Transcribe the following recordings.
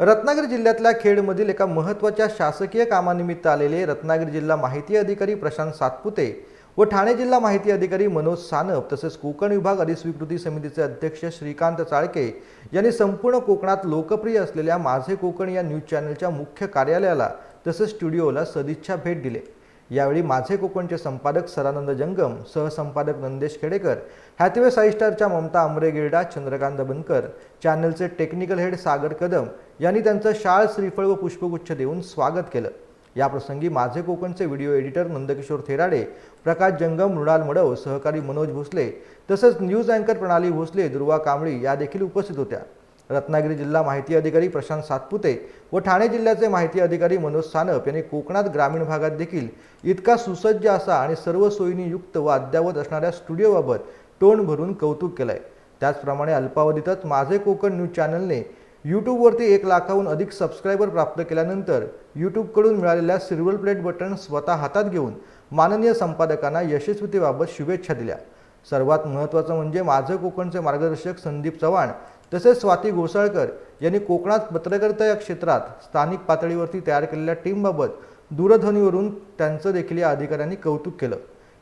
रत्नागिरी जिल्ह्यातल्या खेडमधील एका महत्त्वाच्या शासकीय कामानिमित्त आलेले रत्नागिरी जिल्हा माहिती अधिकारी प्रशांत सातपुते व ठाणे जिल्हा माहिती अधिकारी मनोज सानप तसेच कोकण विभाग अधिस्वीकृती समितीचे अध्यक्ष श्रीकांत चाळके यांनी संपूर्ण कोकणात लोकप्रिय असलेल्या माझे कोकण या न्यूज चॅनलच्या मुख्य कार्यालयाला तसेच स्टुडिओला सदिच्छा भेट दिले. यावेळी माझे कोकणचे संपादक सरानंद जंगम सहसंपादक नंदेश खेडेकर हॅथवे साईस्टारच्या ममता आमरे गिरडा चंद्रकांत बनकर चॅनलचे टेक्निकल हेड सागर कदम यांनी त्यांचं शाळ श्रीफळ व पुष्पगुच्छ देऊन स्वागत केलं. याप्रसंगी माझे कोकणचे व्हिडिओ एडिटर नंदकिशोर थेराडे प्रकाश जंगम मृणाल मडव सहकारी मनोज भोसले तसंच न्यूज अँकर प्रणाली भोसले दुर्वा कांबळी या देखील उपस्थित होत्या. रत्नागिरी जिल्हा माहिती अधिकारी प्रशांत सातपुते व ठाणे जिल्ह्याचे माहिती अधिकारी मनोज सानप यांनी कोकणात ग्रामीण भागात देखील इतका सुसज्ज असा आणि सर्व सोयींनी युक्त व अद्यावत असणाऱ्या स्टुडिओबाबत तोंड भरून कौतुक केलं आहे त्याचप्रमाणे अल्पावधीतच माझे कोकण न्यूज चॅनलने यूट्यूबवरती एक लाखाहून अधिक सबस्क्रायबर प्राप्त केल्यानंतर यूट्यूबकडून मिळालेल्या सिल्वर प्लेट बटन स्वतः हातात घेऊन माननीय संपादकांना यशस्वीतेबाबत शुभेच्छा दिल्या. सर्वात महत्त्वाचं म्हणजे माझं कोकणचे मार्गदर्शक संदीप चव्हाण तसेच स्वाती घोसाळकर यांनी कोकणात पत्रकारिता या क्षेत्रात स्थानिक पातळीवरती तयार केलेल्या टीमबाबत दूरध्वनीवरून त्यांचं देखील या अधिकाऱ्यांनी कौतुक केलं.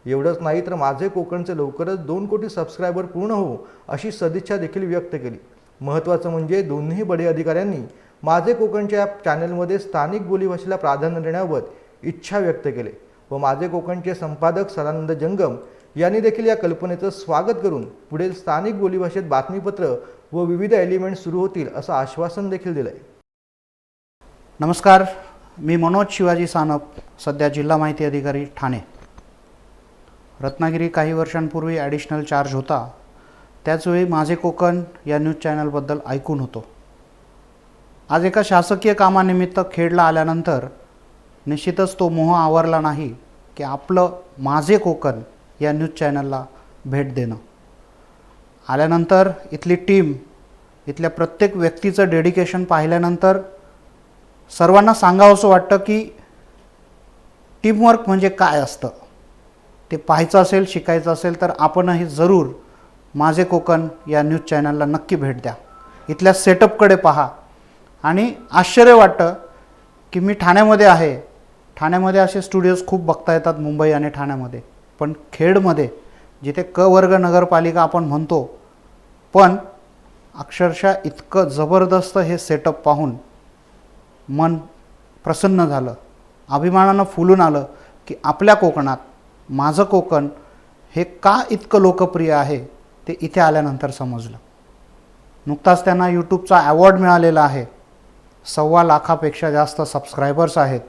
एवढंच नाही तर माझे कोकणचे लवकरच दोन कोटी सबस्क्रायबर पूर्ण होऊ अशी सदिच्छा देखील व्यक्त केली. महत्त्वाचं म्हणजे दोन्ही बडे अधिकाऱ्यांनी माझे कोकणच्या या चॅनलमध्ये स्थानिक बोलीभाषेला प्राधान्य देण्याबाबत इच्छा व्यक्त केले व माझे कोकणचे संपादक सदानंद जंगम यांनी देखील या कल्पनेचं स्वागत करून पुढील स्थानिक बोलीभाषेत बातमीपत्र व विविध एलिमेंट सुरू होतील असं आश्वासन देखील दिलं आहे नमस्कार मी मनोज शिवाजी सानप सध्या जिल्हा माहिती अधिकारी ठाणे. रत्नागिरी काही वर्षांपूर्वी ॲडिशनल चार्ज होता. त्याचवेळी माझे कोकण या न्यूज चॅनलबद्दल ऐकून होतो. आज एका शासकीय कामानिमित्त खेडला आल्यानंतर निश्चितच तो मोह आवरला नाही की आपलं माझे कोकण या न्यूज चॅनलला भेट देणं. आल्यानंतर इथली टीम इथल्या प्रत्येक व्यक्तीचं डेडिकेशन पाहिल्यानंतर सर्वांना सांगावंसं वाटतं की टीमवर्क म्हणजे काय असतं? ते पाहायचं असेल शिकायचं असेल तर आपणही जरूर माझे कोकण या न्यूज चॅनलला नक्की भेट द्या. इथल्या सेटअपकडे पहा. आणि आश्चर्य वाटतं की मी ठाण्यामध्ये आहे. ठाण्यामध्ये असे स्टुडिओज खूप बघता येतात मुंबई आणि ठाण्यामध्ये. पण खेडमध्ये जिथे क वर्ग नगरपालिका आपण म्हणतो पण अक्षरशः इतकं जबरदस्त हे सेटअप पाहून मन प्रसन्न झालं. अभिमानानं फुलून आलं की आपल्या कोकणात माझं कोकण हे का इतकं लोकप्रिय आहे ते इथे आल्यानंतर समजलं. नुकताच त्यांना यूट्यूबचा अवॉर्ड मिळालेला आहे. सव्वा लाखापेक्षा जास्त सबस्क्रायबर्स आहेत.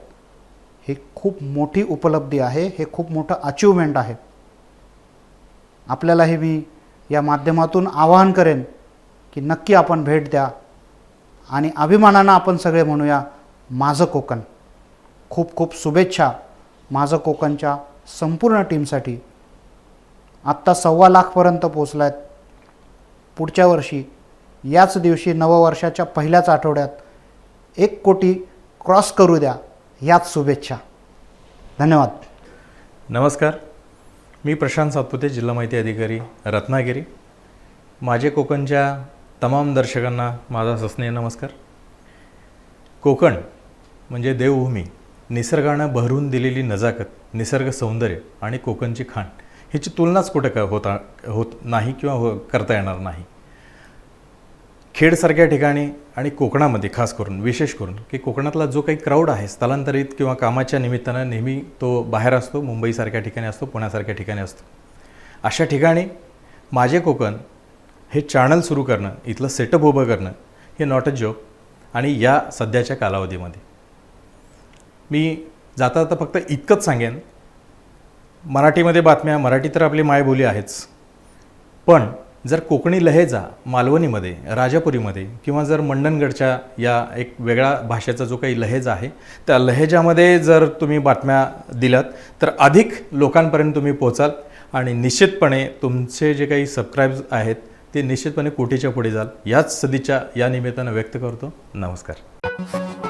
ही खूप मोठी उपलब्धी आहे हे खूप मोठं अचिव्हमेंट आहे. आपल्यालाही मी या माध्यमातून आवाहन करेन की नक्की आपण भेट द्या आणि अभिमानानं आपण सगळे म्हणूया माझं कोकण. खूप खूप शुभेच्छा माझं कोकणच्या संपूर्ण टीमसाठी आत्ता सव्वा लाखपर्यंत पोचला आहेत पुढच्या वर्षी याच दिवशी नववर्षाच्या पहिल्याच आठवड्यात एक कोटी क्रॉस करू द्या. याच शुभेच्छा. धन्यवाद. नमस्कार. मी प्रशांत सातपुते जिल्हा माहिती अधिकारी रत्नागिरी. माझे कोकणच्या तमाम दर्शकांना माझा सस्नेह नमस्कार. कोकण म्हणजे देवभूमी निसर्गानं भरून दिलेली नजाकत निसर्ग सौंदर्य आणि कोकणची खाण ह्याची तुलनाच कुठं क होता होत नाही किंवा हो करता येणार नाही. खेडसारख्या ठिकाणी आणि कोकणामध्ये खास करून विशेष करून की कोकणातला जो काही क्राऊड आहे स्थलांतरित किंवा कामाच्या निमित्तानं नेहमी तो बाहेर असतो मुंबईसारख्या ठिकाणी असतो पुण्यासारख्या ठिकाणी असतो. अशा ठिकाणी माझे कोकण हे चॅनल सुरू करणं इथलं सेटअप उभं करणं हे नॉट अ जॉब आणि या सध्याच्या कालावधीमध्ये. मी जाता जाता फक्त इतकंच सांगेन मराठीमध्ये बातम्या मराठी तर आपली मायबोली आहेच पण जर कोकणी लहेजा मालवणीमध्ये राजापुरीमध्ये किंवा जर मंडणगडच्या या एक वेगळा भाषेचा जो काही लहेजा आहे त्या लहेजामध्ये जर तुम्ही बातम्या दिल्यात तर अधिक लोकांपर्यंत तुम्ही पोचाल आणि निश्चितपणे तुमचे जे काही सबस्क्राईब्स आहेत ते निश्चितपणे कोटीच्या पुढे जाल. याच सदिच्छा या निमित्तानं व्यक्त करतो. नमस्कार.